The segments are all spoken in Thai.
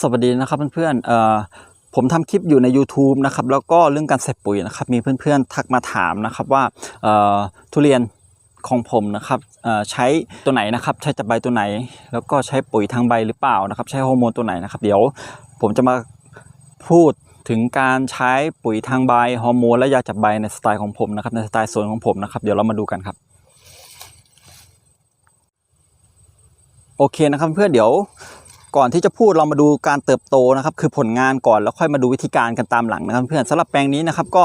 สวัสดีนะครับเพื่อนๆเอ่อผมทำคลิปอยู่ใน YouTube นะครับแล้วก็เรื่องการใส่ปุ๋ยนะครับมีเพื่อนๆทักมาถามนะครับว่าเอ่อทุเรียนของผมนะครับใช้ตัวไหนนะครับใช้จับใบตัวไหน แล้วก็ใช้ปุ๋ยทางใบหรือเปล่านะครับใช้ฮอร์โมนตัวไหนนะครับเดี๋ยวผมจะมาพูดถึงการใช้ปุ๋ยทางใบฮอร์โมนและยาจับใบในสไตล์ของผมนะครับในสไตล์สวนของผมนะครับเดี๋ยวเรามาดูกันครับโอเคนะครับเพื่อนเดี๋ยว ก่อนที่จะพูดเรามาดูการเติบโตนะครับ คือผลงานก่อนแล้วค่อยมาดูวิธีการกันตามหลังนะครับ เพื่อนสำหรับแปลงนี้นะครับก็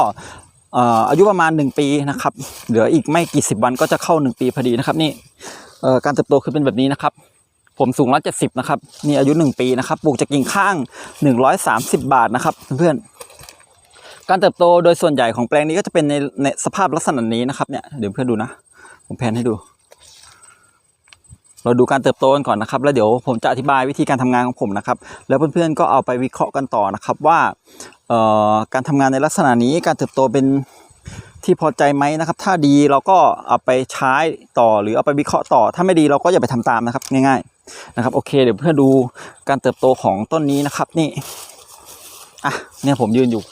อายุประมาณ 1 ปีนะครับเหลืออีกไม่กี่สิบวันก็จะเข้า 1 ปีพอดีนะครับนี่การเติบโตคือเป็นแบบนี้นะครับ ผมสูง170นะครับนี่อายุ 1 ปีนะครับปลูกจากกิ่งข้าง 130 บาทนะครับเพื่อนการเติบโตโดยส่วนใหญ่ของแปลงนี้ก็จะเป็นในในสภาพลักษณะนี้นะครับเนี่ยเดี๋ยวเพื่อนดูนะ ผมแพนให้ดู เราดูการเติบโตกันก่อนนะครับ แล้วเดี๋ยวผมจะอธิบายวิธีการทำงานของผมนะครับ แล้วเพื่อนๆก็เอาไปวิเคราะห์กันต่อนะครับว่าการทำงานในลักษณะนี้การเติบโตเป็นที่พอใจไหมนะครับ ถ้าดีเราก็เอาไปใช้ต่อหรือเอาไปวิเคราะห์ต่อ ถ้าไม่ดีเราก็อย่าไปทำตามนะครับ ง่ายๆนะครับ โอเค เดี๋ยวเพื่อดูการเติบโตของต้นนี้นะครับ นี่อะเนี่ยผมยืนอยู่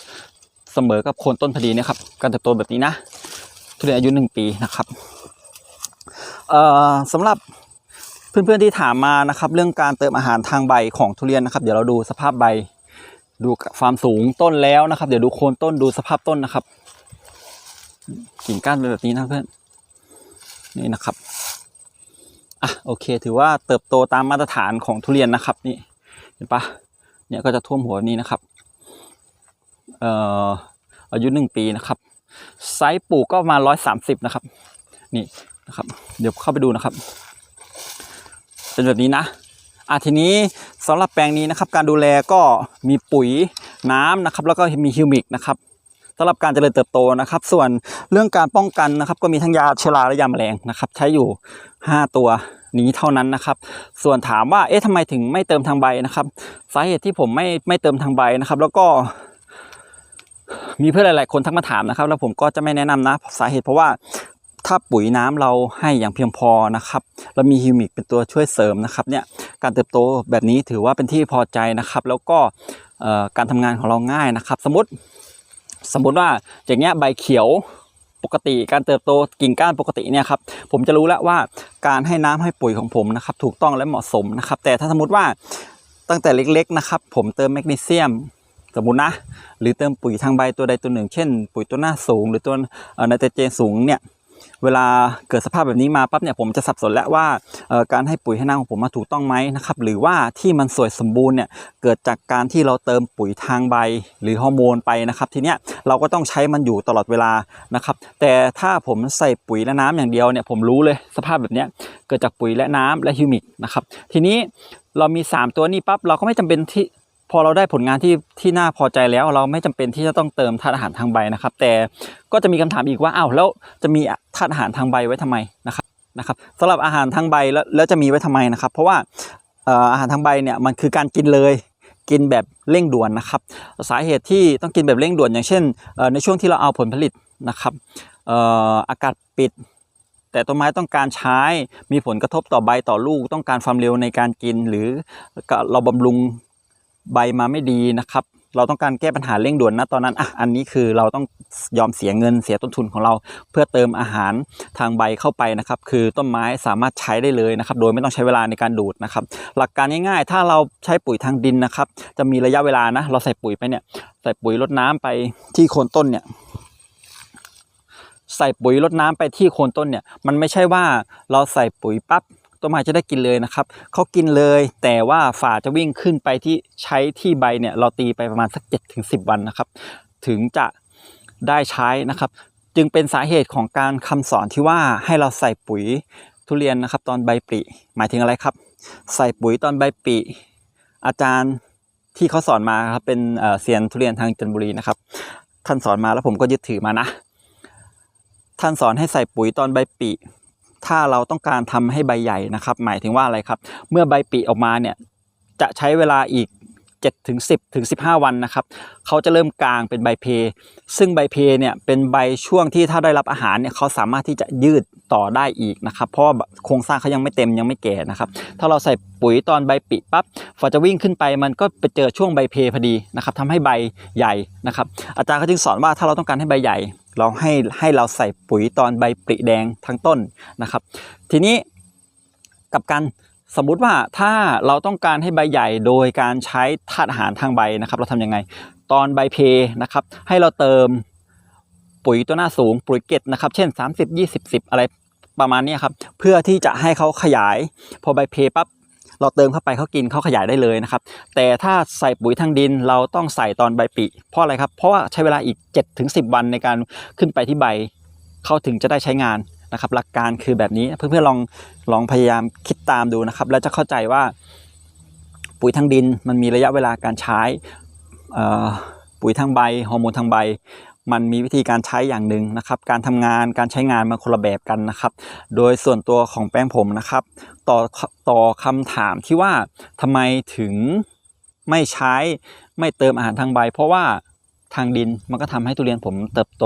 เสมอกับโคนต้นพอดีนี่ยครับ การเติบโตแบบนี้นะทุเรียนอายุหนึ่งปีนะครับสำหรับ เพื่อนๆที่ถามมานะครับเรื่องการเติมอาหารทางใบของทุเรียนนะครับ เดี๋ยวเราดูสภาพใบ ดูความสูงต้นแล้วนะครับ เดี๋ยวดูโคนต้นดูสภาพต้นนะครับกิ่งก้านเป็นแบบนี้นะเพื่อนนี่นะครับอะโอเค ถือว่าเติบโตตามมาตรฐานของทุเรียนนะครับ นี่เห็นปะเนี่ยก็จะท่วมหัวนี้นะครับเอ่ออายุหนึ่งปีนะครับ ไซส์ปลูกก็มาร้อยสามสิบนะครับ นี่นะครับ เดี๋ยวเข้าไปดูนะครับ เป็นแบบนี้นะอะทีนี้สำหรับแปลงนี้นะครับ การดูแลก็มีปุ๋ยน้ำนะครับ แล้วก็มีฮิวมิกนะครับสำหรับการเจริญเติบโตนะครับ ส่วนเรื่องการป้องกันนะครับ ก็มีทั้งยาเชื้อราและยาแมลงนะครับ ใช้อยู่ 5 ตัวนี้เท่านั้นนะครับ ส่วนถามว่าเอ๊ะทำไมถึงไม่เติมทางใบนะครับ สาเหตุที่ผมไม่ไม่เติมทางใบนะครับ แล้วก็ มีเพื่อนหลาย ๆ คนทักมาถามนะครับ แล้วผมก็จะไม่แนะนำนะ สาเหตุเพราะว่า ถ้าปุ๋ยน้ำเราให้อย่างเพียงพอนะครับแล้วมีฮิวมิกเป็นตัวช่วยเสริมนะครับเนี่ยการเติบโตแบบนี้ถือว่าเป็นที่พอใจนะครับ แล้วก็การทำงานของเราง่ายนะครับ สมมติสมมติว่าอย่างเงี้ยใบเขียวปกติการเติบโตกิ่งก้านปกติเนี่ยครับผมจะรู้แล้วว่าการให้น้ำให้ปุ๋ยของผมนะครับถูกต้องและเหมาะสมนะครับ แต่ถ้าสมมติว่าตั้งแต่เล็กๆนะครับผมเติมแมกนีเซียมสมมตินะหรือเติมปุ๋ยทางใบตัวใดตัวหนึ่ง เช่น ปุ๋ยตัวหน้าสูง หรือตัวไนโตรเจนสูงเนี่ย เวลาเกิดสภาพแบบนี้มาปั๊บเนี่ยผมจะสับสนแล้วว่าการให้ปุ๋ยให้น้ำของผมมาถูกต้องไหมนะครับหรือว่าที่มันสวยสมบูรณ์เนี่ยเกิดจากการที่เราเติมปุ๋ยทางใบหรือฮอร์โมนไปนะครับ ทีเนี้ยเราก็ต้องใช้มันอยู่ตลอดเวลานะครับ แต่ถ้าผมใส่ปุ๋ยและน้ำอย่างเดียวเนี่ยผมรู้เลยสภาพแบบเนี้ยเกิดจากปุ๋ยและน้ำและฮิวมิกนะครับทีนี้เรามี 3 ตัวนี้ปั๊บเราก็ไม่จำเป็นที่ พอเราได้ผลงานที่ที่น่าพอใจแล้วเราไม่จำเป็นที่จะต้องเติมธาตุอาหารทางใบนะครับ แต่ก็จะมีคำถามอีกว่าอ้าวแล้วจะมีธาตุอาหารทางใบไว้ทำไมนะครับนะครับสำหรับอาหารทางใบแล้วแล้วจะมีไว้ทำไมนะครับ เพราะว่าอาหารทางใบเนี่ยมันคือการกินเลยกินแบบเร่งด่วนนะครับสาเหตุที่ต้องกินแบบเร่งด่วน อย่างเช่น ในช่วงที่เราเอาผลผลิตนะครับอากาศปิด แต่ต้นไม้ต้องการใช้มีผลกระทบต่อใบต่อลูก ต้องการความเร็วในการกินหรือเราบำรุง ใบมาไม่ดีนะครับ เราต้องการแก้ปัญหาเร่งด่วนนะตอนนั้นอะอันนี้คือเราต้องยอมเสียเงินเสียต้นทุนของเรา เพื่อเติมอาหารทางใบเข้าไปนะครับ คือต้นไม้สามารถใช้ได้เลยนะครับ โดยไม่ต้องใช้เวลาในการดูดนะครับ หลักการง่ายๆ ถ้าเราใช้ปุ๋ยทางดินนะครับ จะมีระยะเวลานะ เราใส่ปุ๋ยไปเนี่ยใส่ปุ๋ยรดน้ำไปที่โคนต้นเนี่ยใส่ปุ๋ยรดน้ำไปที่โคนต้นเนี่ย มันไม่ใช่ว่าเราใส่ปุ๋ยปั๊บ ต้นไม้จะได้กินเลยนะครับเขากินเลย แต่ว่าฝาจะวิ่งขึ้นไปที่ใช้ที่ใบเนี่ยเราตีไปประมาณสัก7จ็ถึงสิวันนะครับ ถึงจะได้ใช้นะครับ จึงเป็นสาเหตุของการคำสอนที่ว่าให้เราใส่ปุ๋ยทุเรียนนะครับตอนใบปริหมายถึงอะไรครับ ใส่ปุ๋ยตอนใบปริอาจารย์ที่เขาสอนมาครับเป็นเซียนทุเรียนทางจันทบุรีนะครับ ท่านสอนมาแล้วผมก็ยึดถือมานะ ท่านสอนให้ใส่ปุ๋ยตอนใบปริ ถ้าเราต้องการทำให้ใบใหญ่นะครับ หมายถึงว่าอะไรครับ เมื่อใบปริออกมาเนี่ยจะใช้เวลาอีก7ถึง10ถึง15 วันนะครับเขาจะเริ่มกลางเป็นใบเพ ซึ่งใบเพเนี่ยเป็นใบช่วงที่ถ้าได้รับอาหารเนี่ยเขาสามารถที่จะยืดต่อได้อีกนะครับ เพราะาโครงสร้างเขายังไม่เต็มยังไม่แก่นะครับ ถ้าเราใส่ปุ๋ยตอนใบปิปั๊บพอจะวิ่งขึ้นไปมันก็ไปเจอช่วงใบเพพอดีนะครับทำให้ใบใหญ่นะครับ อาจารย์ก็จึงสอนว่าถ้าเราต้องการให้ใบใหญ่เราให้ให้เราใส่ปุ๋ยตอนใบปริแดงทั้งต้นนะครับ ทีนี้กับการสมมุติว่าถ้าเราต้องการให้ใบใหญ่โดยการใช้ธาตุอาหารทางใบนะครับ เราทำยังไง ตอนใบเพนะครับ ให้เราเติมปุ๋ยตัวหน้าสูงปุ๋ยเกตนะครับ เช่น 30 20 10 อะไรประมาณนี้ครับ เพื่อที่จะให้เขาขยาย พอใบเพปั๊บ เราเติมเข้าไปเขากินเขาขยายได้เลยนะครับ แต่ถ้าใส่ปุ๋ยทางดินเราต้องใส่ตอนใบปิเพราะอะไรครับ เพราะว่าใช้เวลาอีก 7-10 วันในการขึ้นไปที่ใบเขาถึงจะได้ใช้งานนะครับหลักการคือแบบนี้เพื่อนๆลองลองพยายามคิดตามดูนะครับ แล้วจะเข้าใจว่าปุ๋ยทางดินมันมีระยะเวลาการใช้ปุ๋ยทางใบฮอร์โมนทางใบ มันมีวิธีการใช้อย่างหนึ่งนะครับ การทำงานการใช้งานมันคนละแบบกันนะครับ โดยส่วนตัวของแป้งผมนะครับ ต่อต่อคำถามที่ว่าทำไมถึงไม่ใช้ไม่เติมอาหารทางใบ เพราะว่าทางดินมันก็ทำให้ทุเรียนผมเติบโต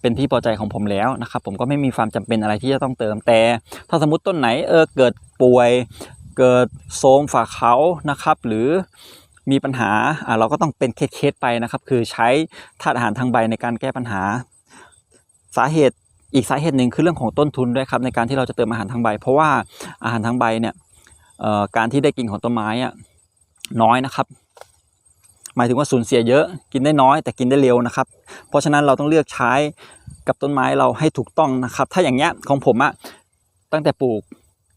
เป็นที่พอใจของผมแล้วนะครับ ผมก็ไม่มีความจำเป็นอะไรที่จะต้องเติมแต่ ถ้าสมมติต้นไหนเออเกิดป่วย เกิดโทมฝ่าเขานะครับ หรือ มีปัญหาเราก็ต้องเป็นเคสๆไปนะครับ คือใช้ธาตุอาหารทางใบในการแก้ปัญหา สาเหตุอีกสาเหตุหนึ่งคือเรื่องของต้นทุนด้วยครับในการที่เราจะเติมอาหารทางใบ เพราะว่าอาหารทางใบเนี่ยการที่ได้กินของต้นไม้อะน้อยนะครับ หมายถึงว่าสูญเสียเยอะกินได้น้อย แต่กินได้เร็วนะครับ เพราะฉะนั้นเราต้องเลือกใช้กับต้นไม้เราให้ถูกต้องนะครับ ถ้าอย่างเงี้ยของผมอะตั้งแต่ปลูก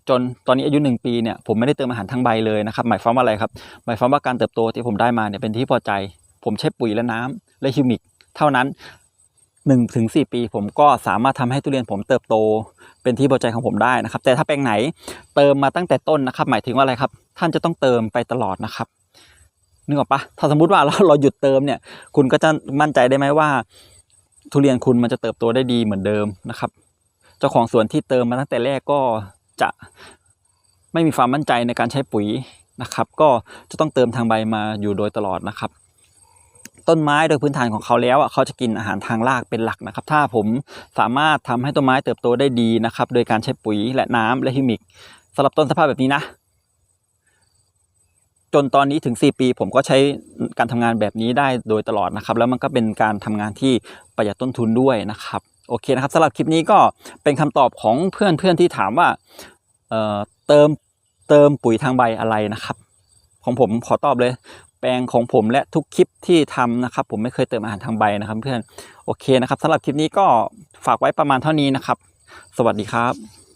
จนตอนนี้อายุหนึ่งปีเนี่ยผมไม่ได้เติมอาหารทางใบเลยนะครับหมายความว่าอะไรครับหมายความว่าการเติบโตที่ผมได้มาเนี่ยเป็นที่พอใจ ผมใช้ปุ๋ยและน้ำและฮิวมิก เท่านั้น1นถึงสปีผมก็สามารถทำให้ทุเรียนผมเติบโตเป็นที่พอใจของผมได้นะครับ แต่ถ้าแปลงไหนเติมมาตั้งแต่ต้นนะครับ หมายถึงว่าอะไรครับ ท่านจะต้องเติมไปตลอดนะครับนึกออกปะถ้าสมมุติว่าเราเราหยุดเติมเนี่ย คุณก็จะมั่นใจได้ไหมว่า ทุเรียนคุณมันจะเติบโตได้ดีเหมือนเดิมนะครับ เจ้าของสวนที่เติมมาตั้งแต่แรกก็ จะไม่มีความมั่นใจในการใช้ปุ๋ยนะครับ ก็จะต้องเติมทางใบมาอยู่โดยตลอดนะครับ ต้นไม้โดยพื้นฐานของเขาแล้วอะเขาจะกินอาหารทางรากเป็นหลักนะครับ ถ้าผมสามารถทำให้ต้นไม้เติบโตได้ดีนะครับ โดยการใช้ปุ๋ยและน้ำและฮิวมิกสำหรับต้นสภาพแบบนี้นะ จนตอนนี้ถึง 4 ปี ผมก็ใช้การทำงานแบบนี้ได้โดยตลอดนะครับ แล้วมันก็เป็นการทำงานที่ประหยัดต้นทุนด้วยนะครับ โอเคนะครับสำหรับคลิปนี้ก็เป็นคำตอบของเพื่อนเพื่อนที่ถามว่าเอ่อเติมเติมปุ๋ยทางใบอะไรนะครับ ของผมขอตอบเลย แปลงของผมและทุกคลิปที่ทำนะครับ ผมไม่เคยเติมอาหารทางใบนะครับ เพื่อนโอเคนะครับสำหรับคลิปนี้ก็ฝากไว้ประมาณเท่านี้นะครับ สวัสดีครับ